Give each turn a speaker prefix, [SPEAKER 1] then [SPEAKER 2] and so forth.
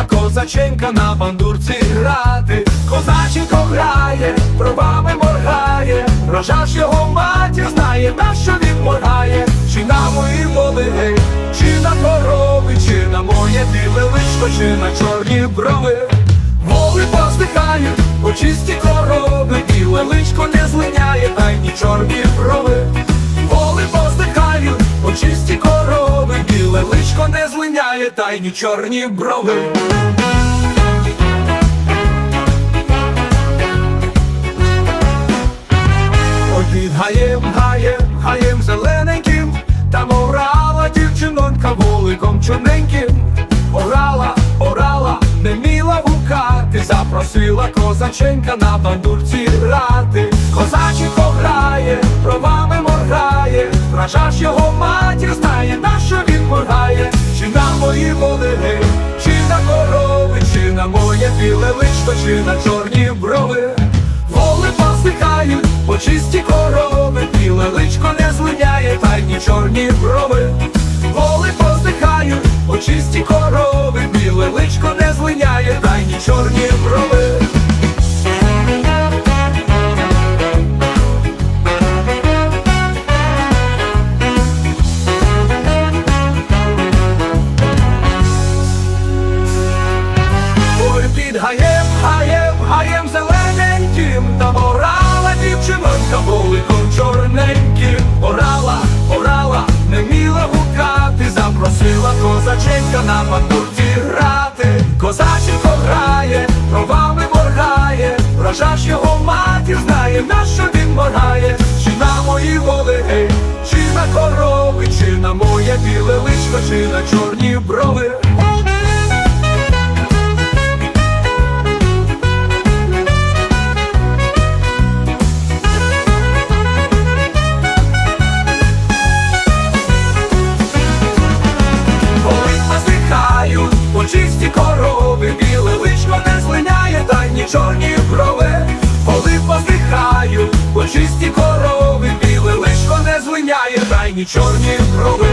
[SPEAKER 1] запросила козаченька на бандурці грати. Козаченько грає, бровами моргає, рожа ж його матір знає, на що він моргає, чи на мої воли, чи на корови, чи на моє біле личко, чи на чорні брови. Воли поздихають, у чисті корови, біле личко не злиняє, та й ні чорні брови. Личко не злиняє, та й ні чорні брови. Ой, гаєм, гаєм, гаєм зелененьким, там орала дівчинонька вуликом чорненьким. Орала, орала, не міла гукати, запросила козаченька на бандурці грати. Козаченько грає, бровами моргає, вража ж його матір знає, на що він моргає, на волини, чи на корови, чи на моє біле личко, чи на чорні брови. Воли посихають, по чисті корови, біле личко не злиняє, та й ні чорні брови. Воли посихають, по чисті корови, біле личко не злиняє, та й ні чорні брови. Гаєм, гаєм, зелененьким, там орала дівчинонька вуликом чорненьким. Орала, орала, не міла гукати, запросила козаченька на бандурці грати. Козаченько грає, бровами моргає, вража ж його матір знає, на що він моргає, чи на мої воли, гей, чи на корови, чи на моє біле личко, чи на чорні брови. Чорні брови. Коли посихають по чисті корови, біле лишко не злиняє, Райні чорні брови.